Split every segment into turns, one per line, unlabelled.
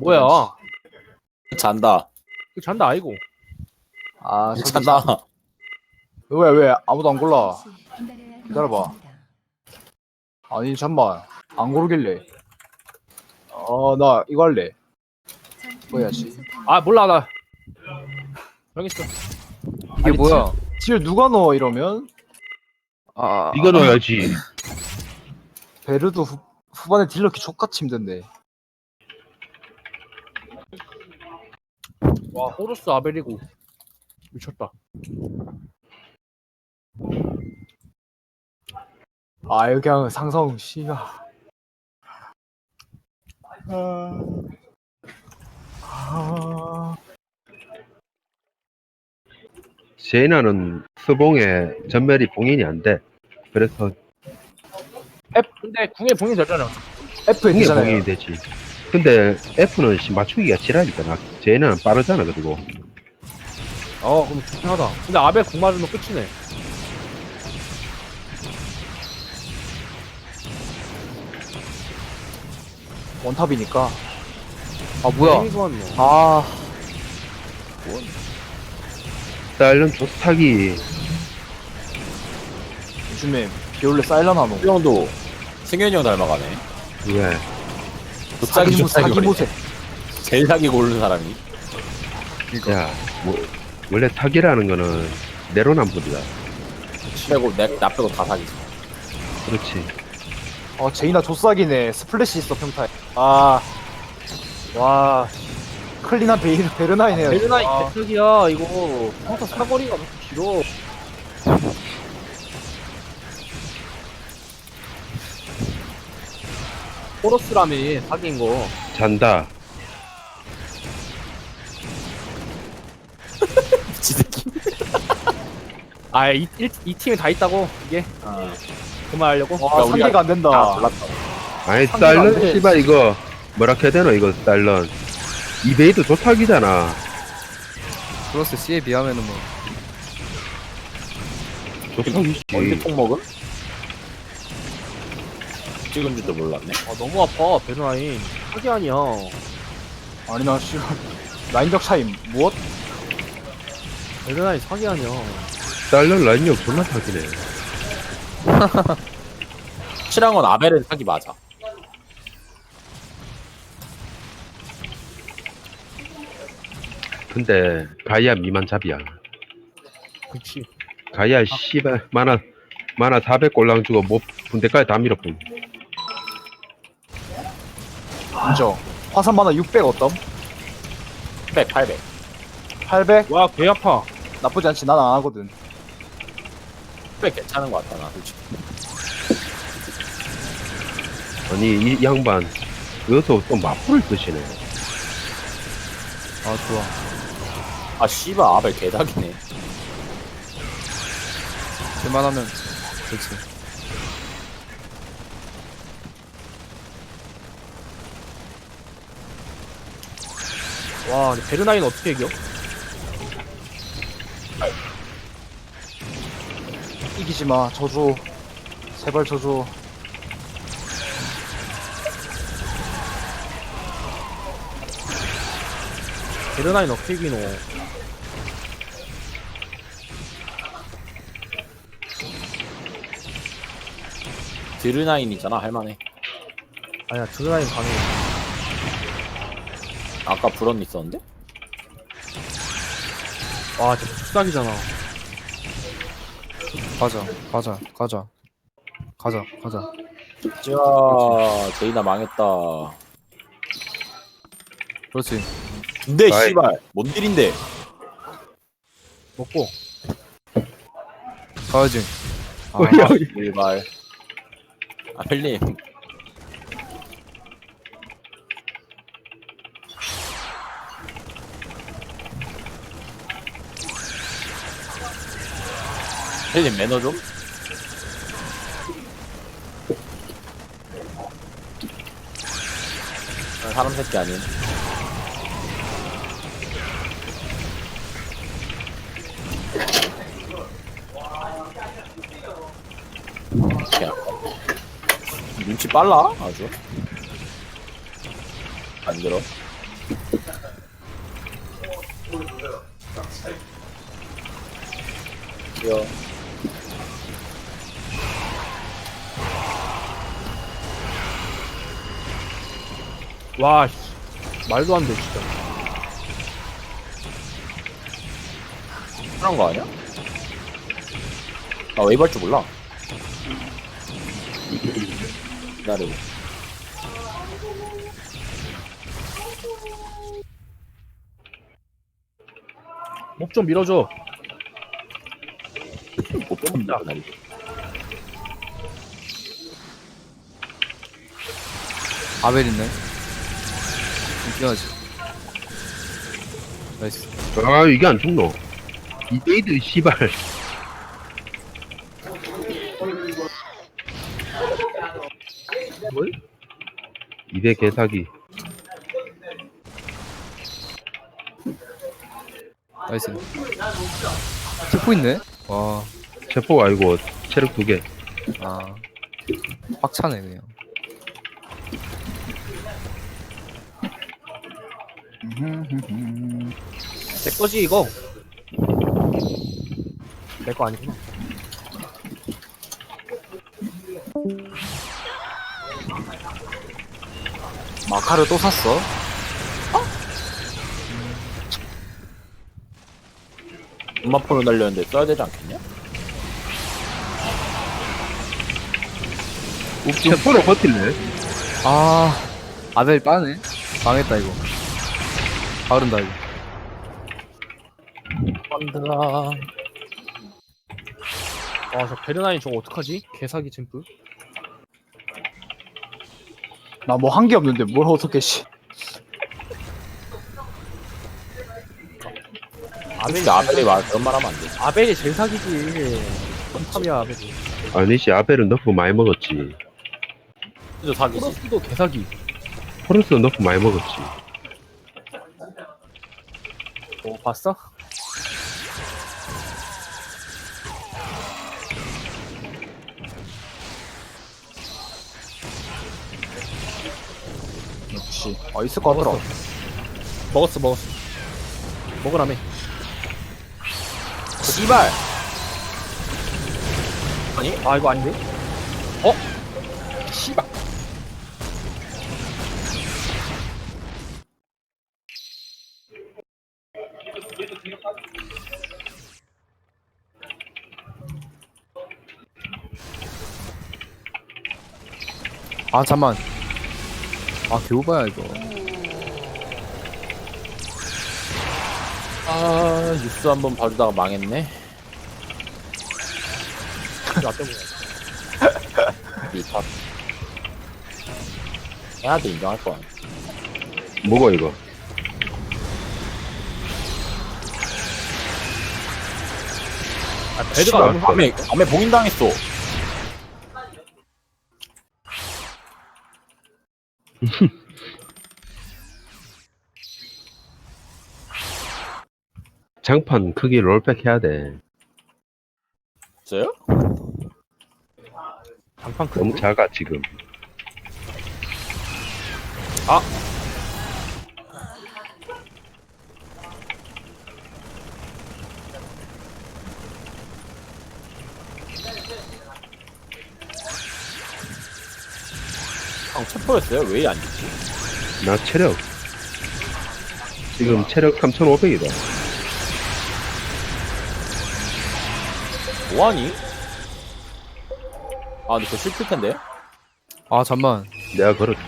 뭐야?
잔다.
그 잔다 아이고.
아, 저기
잔다.
왜, 왜, 아무도 안 골라? 기다려봐. 아니, 잠만. 안 고르길래. 어, 나 이거 할래. 뭐야지?
아 몰라 나. 정했어.
이게
아니,
뭐야?
딜 누가 넣어, 이러면?
아,
이거 넣어야지.
베르도 후, 후반에 딜 넣기 족같이 힘든데.
와 호루스 아벨이고 미쳤다.
아, 이거 그냥 상성, 씨가. 아... 아...
제이나는 스봉에 전멸이 봉인이 안 돼. 그래서
근데 궁에 봉이 되잖아.
F 했잖아요.
봉인이 되지. 근데 F는 씨 맞추기가 지랄이다. 나 제이나는 빠르잖아 그리고.
어 그럼 좋긴 하다. 근데 아벨 궁 맞으면 끝이네.
원탑이니까.
아 뭐야?
좋았네.
아,
딸은 조스타기
요즘에 비올레 사일런 하노.
이 형도 승현이 형 닮아가네. 족사기
사기 모세.
제일 사기 고르는 사람이.
야, 뭐 원래 타기라는 거는 내로남불이다.
빼고 내, 나 빼고 다 사기지.
그렇지.
어, 제이나 조싸기네. 스플래시 있어, 평타에. 아. 와. 클린한 베이, 베르나이네요.
베르나이
아,
개떡이야 이거. 평타 사거리가 너무 길어. 호루스라며 사기인 거.
잔다.
지새끼.
아 이 이, 이 팀에 다 있다고 이게
아,
그만하려고.
와,
야, 우리가-
상대가 안 된다.
아, 몰랐다.
아니
상대가 안
딸런
돼.
씨발 이거 뭐라 해야 되나 이거 딸런. 이베이도 조타기잖아.
플러스 C에 비하면은 뭐
조타기지.
언제 통 먹음? 찍은 줄도 몰랐네.
아 너무 아파 베르나이. 사기 아니야.
아니, 나, 씨. 라인적 차이, 무엇?
베르나이 사기 아니야.
딸런 라인형 존나 타기네.
실한 건 아벨은 사기 맞아.
근데 가이아 미만 잡이야.
그치.
가이아 씨발 만화 만화 400 꼴랑 주고 뭐 군대까지 다 밀어뿐.
인정. 화산 만화 600 어떤?
800, 800.
800?
와개 아파.
나쁘지 않지. 난 안 하거든.
800 괜찮은 것 같다, 나 솔직히.
아니 이 양반 여기서 또 마풀을 드시네.
아 좋아.
아, 씨발, 아벨 개닭이네.
그만하면 그렇지.
와 근데 베르나이는 어떻게 이겨?
이기지 마. 저주. 제발 저주.
어떻게 이기노?
드르나인이잖아, 할만해.
아니야 베르나이는 가능해.
아까 불언 있었는데?
와 진짜 축사기잖아.
가자, 가자, 가자, 가자, 가자.
자, 제이나 망했다.
그렇지.
근데,
아이.
씨발, 뭔 일인데?
먹고.
가야지.
아, 일발. 아벨님. 헬님 매너 좀? 아, 사람 새끼 아닌. 야. 눈치 빨라 아주 안 들어 귀여워.
와, 씨. 말도 안 돼, 진짜.
그런 거 아니야? 나 웨이브 할 줄 몰라. 기다리고.
목좀 밀어줘.
못 뽑는다, 그날.
아벨 있네. 뛰어야지. 나이스.
아 이게 안 죽노 이데이드 씨발 뭘? 이대 개사기
나이스. 체포 있네? 와,
체포 아니고 체력 두개
아. 빡차네, 그냥.
내 거지, 이거. 내 거 아니구나.
마카를 또 샀어?
음마폰을 날렸는데 써야 되지 않겠냐?
체포로 버틸래?
아, 아벨 빠네? 망했다, 이거. 바른다, 이거.
만들아.
아, 저 베르나인 저거 어떡하지? 개사기 챔프.
나 뭐 한 게 없는데 뭘 어떻게 씨.
아벨이 아벨이 말 그런 말 하면 안 돼.
아벨이 제일 사기지. 원탑이야, 아벨이.
아니지 아벨은 너프 많이 먹었지
진짜 사기지.
프로스도 개사기.
포르스 너프 많이 먹었지
어, 봤어?
역시. 어 있을 것 같더라.
먹었어, 먹었어. 먹으라며.
씨발.
아, 이거 아닌데? 어? 씨발.
아, 잠만. 아, 개오바야, 이거.
아, 뉴스 한번 봐주다가 망했네.
나 때문에.
미탑. 해야도 인정할 거야.
먹어 이거
아, 베르가
씨발.
너무 화-
밤에, 밤에 봉인당했어.
장판 크기 롤백 해야 돼.
있어요?
장판 크
너무 작아 지금
형 체포했어요? 왜안 죽지?
나 체력 지금 체력 3500이다
뭐하니? 아, 근데 저 실필 텐데?
아, 잠만.
내가 걸어줘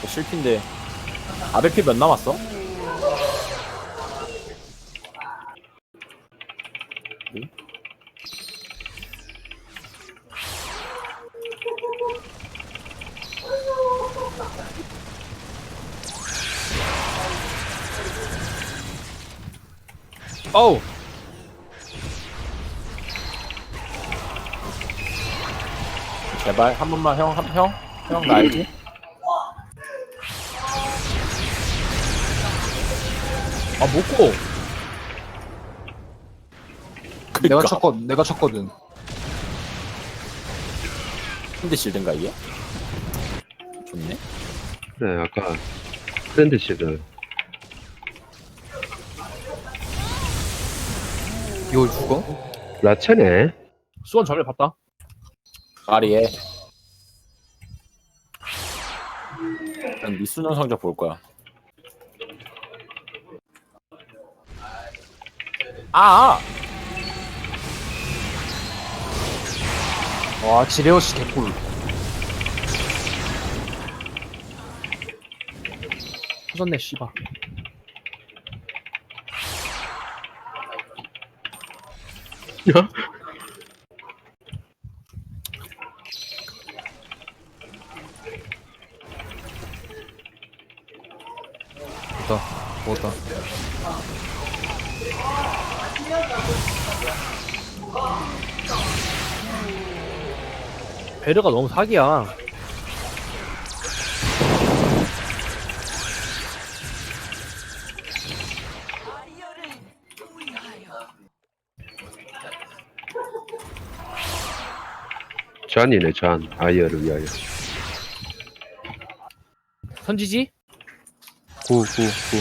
저 실핀데. 아벨피 몇 남았어?
어우!
제발, 한 번만 형, 한, 형? 형, 나 알지?
아, 먹고!
내가
그니까.
쳤거든. 내가 쳤거든.
힌드 실드인가, 이게? 좋네.
그래 아까 프렌드 시드
이걸 죽어?
라체네.
수원 전멸 봤다.
아리에. 난 미수능 성적 볼 거야. 아!
와 지레오씨 개꿀
터졌네 씨발.
야,
먹었다. 먹었다.
베르가 너무 사기야.
잔이네, 잔. 아이어를 위하여.
선지지?
구, 구, 구.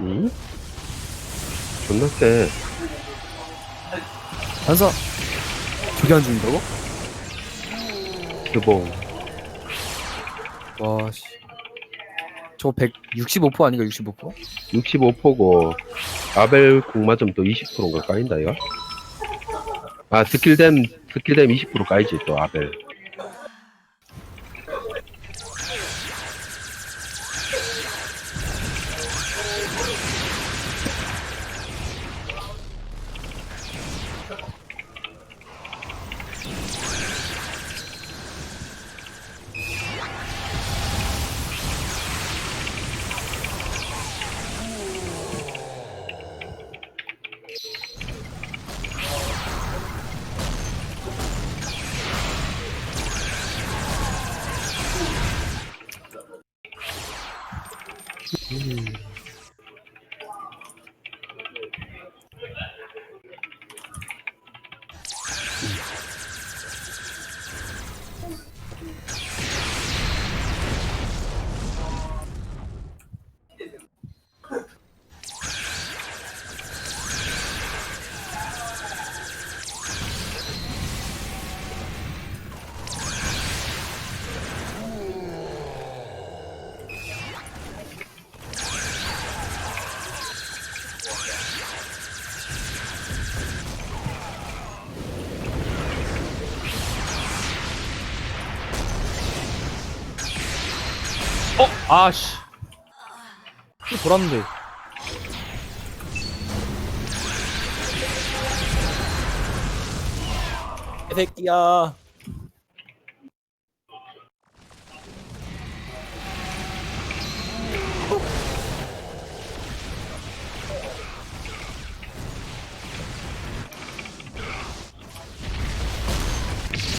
응? 존나 세.
반사. 저게 안 죽는다고?
스봉.
와, 씨. 저거 165% 아닌가, 65%?
65%고, 아벨 또 20%인가 까인다, 이거? 아, 스킬댐, 스킬댐 20% 까이지, 또, 아벨.
어? 아씨. 또 돌았는데.
이 새끼야.